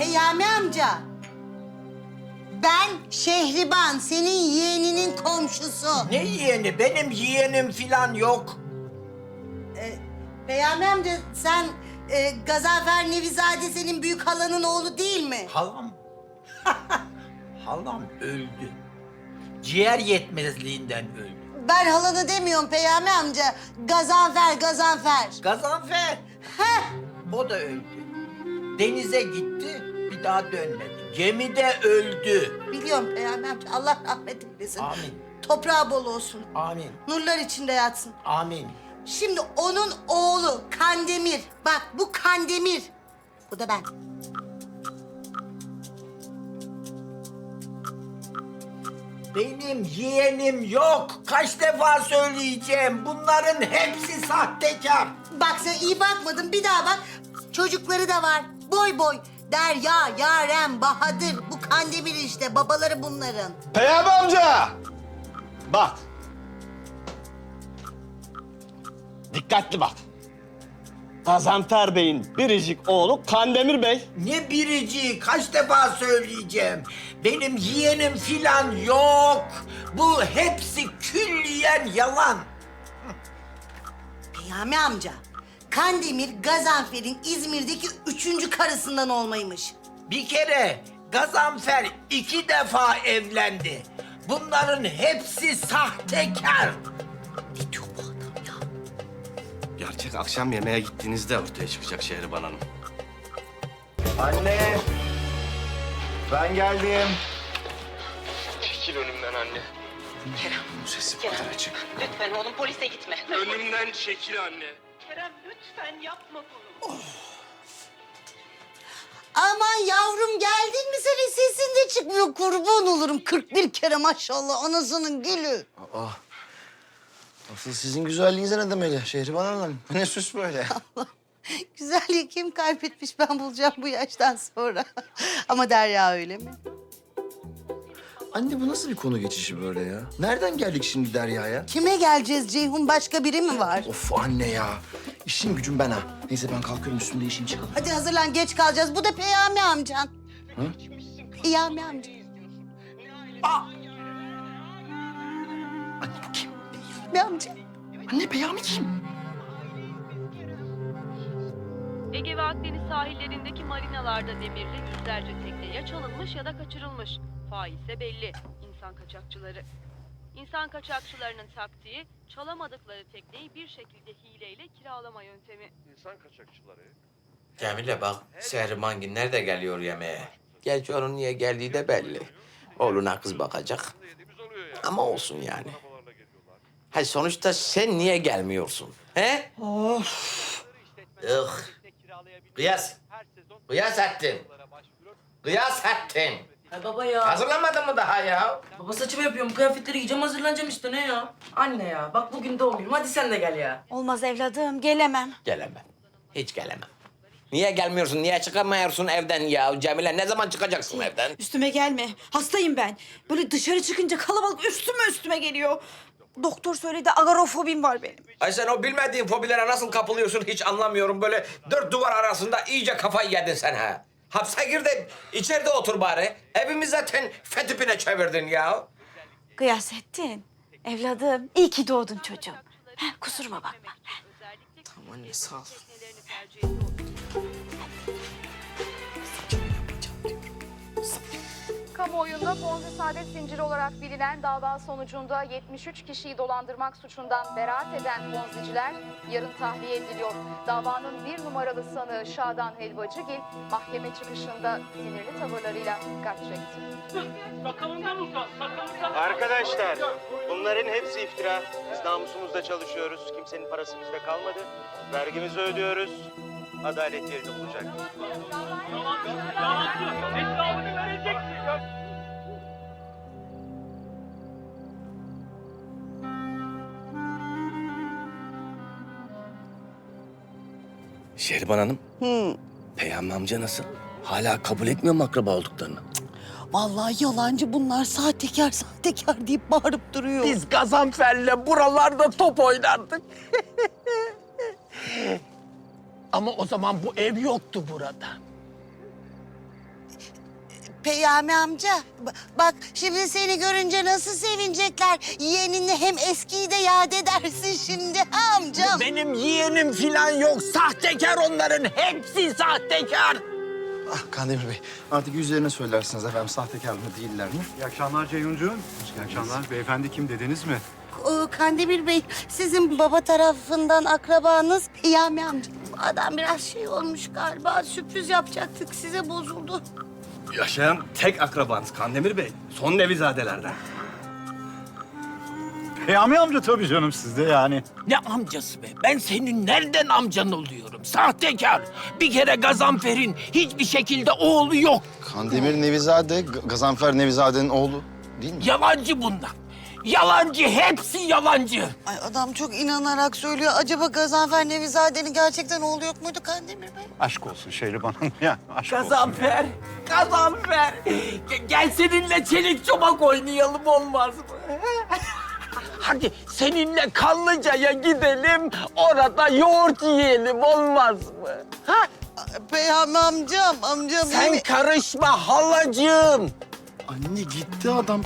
Peyami amca. Ben Şehriban, senin yeğeninin komşusu. Ne yeğeni? Benim yeğenim filan yok. Peyami amca sen e, Gazanfer Nevizade senin büyük halanın oğlu değil mi? Halam. Halam öldü. Ciğer yetmezliğinden öldü. Ben halanı demiyorum Peyami amca. Gazanfer, Gazanfer. Gazanfer. Heh. O da öldü. Denize gitti, bir daha dönmedi. Gemide öldü. Biliyorum Peyami amca. Allah rahmet eylesin. Amin. Toprağı bol olsun. Amin. Nurlar içinde yatsın. Amin. Şimdi onun oğlu Kandemir. Bak bu Kandemir. Bu da ben. Benim yeğenim yok. Kaç defa söyleyeceğim. Bunların hepsi sahtekar. Bak sen iyi bakmadın bir daha bak. Çocukları da var. Boy boy. Derya, Yaren, Bahadır. Bu Kandemir işte. Babaları bunların. Peyami amca! Bak. Dikkatli bak. Gazanfer Bey'in biricik oğlu Kandemir Bey. Ne birici, kaç defa söyleyeceğim. Benim yeğenim filan yok. Bu hepsi külliyen yalan. Peyami amca. Kandemir Gazanfer'in İzmir'deki üçüncü karısından olmaymış. Bir kere Gazanfer iki defa evlendi. Bunların hepsi sahtekar. Ne diyor bu adam ya? Gerçek akşam yemeğe gittiğinizde ortaya çıkacak Şehriban Hanım. Anne. Ben geldim. Çekil önümden anne. Kerem, Bu sesi bu kadar açık. lütfen oğlum polise gitme. Önümden çekil anne. Kerem lütfen yapma bunu. Aman yavrum geldin mi senin sesin de çıkmıyor. Kurban olurum 41 kere maşallah anasının gülü. Aa. Asıl sizin güzelliğinize ne demeli Şehriban Hanım? Bu ne süs böyle? Güzelliği kim kaybetmiş ben bulacağım bu yaştan sonra. Ama Derya öyle mi? Anne bu nasıl bir konu geçişi böyle ya? Nereden geldik şimdi Derya'ya? Kime geleceğiz Ceyhun? Başka biri mi var? Of anne ya. İşim gücüm ben ha. Neyse ben kalkıyorum üstümde işim çıkalım. Hadi hazırlan geç kalacağız. Bu da Peyami amcan. Hı? Peyami amca. Anne bu kim? Peyami amca. Anne Peyami kim? Ege ve Akdeniz sahillerindeki marinalarda demirli yüzlerce tekne ya çalınmış ya da kaçırılmış. Fail ise belli. İnsan kaçakçıları. İnsan kaçakçılarının taktiği çalamadıkları tekneyi bir şekilde hileyle kiralama yöntemi. Cemile bak, Şehrimangin nerede geliyor yemeğe? Gerçi onun niye geldiği de belli. Oğluna kız bakacak. Ama olsun yani. Hayır sonuçta sen niye gelmiyorsun? He? Of. Ih. Kıyas. Kıyas ettin. Kıyas ettin. Ay baba ya. Hazırlamadın mı daha ya? Baba saçımı yapıyorum. Kıyafetleri giyeceğim hazırlanacağım işte ne ya? Anne ya bak bugün doğum günüm. Hadi sen de gel ya. Olmaz evladım gelemem. Gelemem. Hiç gelemem. Niye gelmiyorsun? Niye çıkamıyorsun evden ya? Cemile ne zaman çıkacaksın evden? Üstüme gelme. Hastayım ben. Böyle dışarı çıkınca kalabalık üstüme üstüme geliyor. Doktor söyledi agorafobim var benim. Ay sen o bilmediğin fobilere nasıl kapılıyorsun hiç anlamıyorum. Böyle dört duvar arasında iyice kafayı yedin sen ha. Hapse gir de içeride otur bari. Evimi zaten fetipine çevirdin ya. Gıyasettin. Evladım iyi ki doğdun çocuğum. Heh, kusuruma bakma. Tamam anne sağ ol. Kamuoyunda Ponzi Saadet Zinciri olarak bilinen dava sonucunda 73 kişiyi dolandırmak suçundan beraat eden Ponziciler yarın tahliye ediliyor. Davanın bir numaralı sanığı Şadan Helvacıgil mahkeme çıkışında sinirli tavırlarıyla dikkat çekti. Arkadaşlar bunların hepsi iftira. Biz namusumuzda çalışıyoruz. Kimsenin parası bizde kalmadı. Vergimizi ödüyoruz. Adalet yerini bulacak. Şehriban Hanım. Peyami amca nasıl? Hala kabul etmiyor mu akraba olduklarını? Vallahi yalancı bunlar. Sahtekar sahtekar deyip bağırıp duruyor. Biz Gazanfer'le buralarda top oynardık. Ama o zaman bu ev yoktu burada. Peyami amca ba- bak şimdi seni görünce nasıl sevinecekler. Yeğenini hem eskiyi de yad edersin şimdi ha amcam. Benim yeğenim filan yok. Sahtekar onların. Hepsi sahtekar. Ah Kandemir Bey artık yüzlerine söylersiniz efendim sahtekar mı değiller mi? İyi akşamlar Ceyhuncuğum. İyi akşamlar. Beyefendi kim dediniz mi? O, Kandemir Bey sizin baba tarafından akrabanız Peyami amca. Adam biraz şey olmuş galiba sürpriz yapacaktık size bozuldu. Yaşayan tek akrabanız Kandemir Bey. Son Nevizadelerden. Peyami amca tabii canım sizde yani. Ne amcası be? Ben senin nereden amcan oluyorum? Sahtekar. Bir kere Gazanfer'in hiçbir şekilde oğlu yok. Kandemir Nevizade, G- Gazanfer Nevizade'nin oğlu değil mi? Yalancı bunlar. Yalancı. Hepsi yalancı. Ay adam çok inanarak söylüyor. Acaba Gazanfer Nevizade'nin gerçekten oğlu yok muydu Kandemir Bey? Aşk olsun Şehriban Hanım ya. Aşk olsun. Gazanfer. Gazanfer. Ge- Gel seninle çelik çomak oynayalım olmaz mı? Hadi seninle Kanlıca'ya gidelim. Orada yoğurt yiyelim olmaz mı? Ha? Peyami amcam, amcam. Sen karışma halacığım. Anne gitti adam.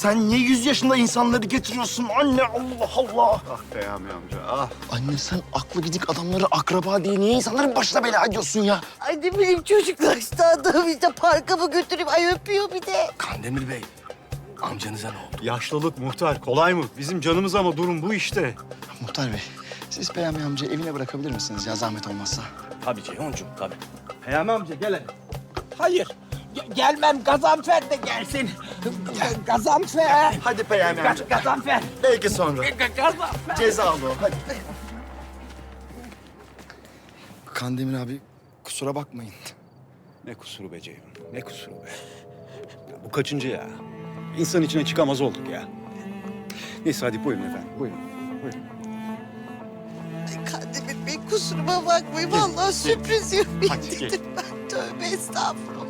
Sen niye yüz yaşında insanları getiriyorsun anne Allah Allah. Ah Peyami amca ah. Anne sen aklı gidik adamları akraba diye niye insanların başına bela ediyorsun ya? Ay ne bileyim çocuklar işte adam işte parka mı götüreyim? Ay öpüyor bir de. Kandemir Bey, amcanıza ne oldu? Yaşlılık muhtar kolay mı? Bizim canımız ama durum bu işte. Muhtar Bey siz Peyami amcayı evine bırakabilir misiniz ya zahmet olmazsa? Tabii Ceyhuncuğum, tabii. Peyami amca gel hadi. Hayır. Ge- gelmem. Gazanfer de gelsin. Ga- Gazanfer. Hadi Peyami Ga- Gazanfer. Belki sonra. Ga- Gazanfer. Cezalı o hadi. Kandemir abi kusura bakmayın. Ne kusuru be Ceyhun. Ne kusuru be. Ya bu kaçıncı ya? İnsan içine çıkamaz olduk ya. Neyse hadi buyurun efendim. Buyurun. Buyurun. Ay Kandemir Bey kusuruma bakmayın. Vallahi sürpriz yapayım Hadi, gel. dedim ben. Tövbe estağfurullah.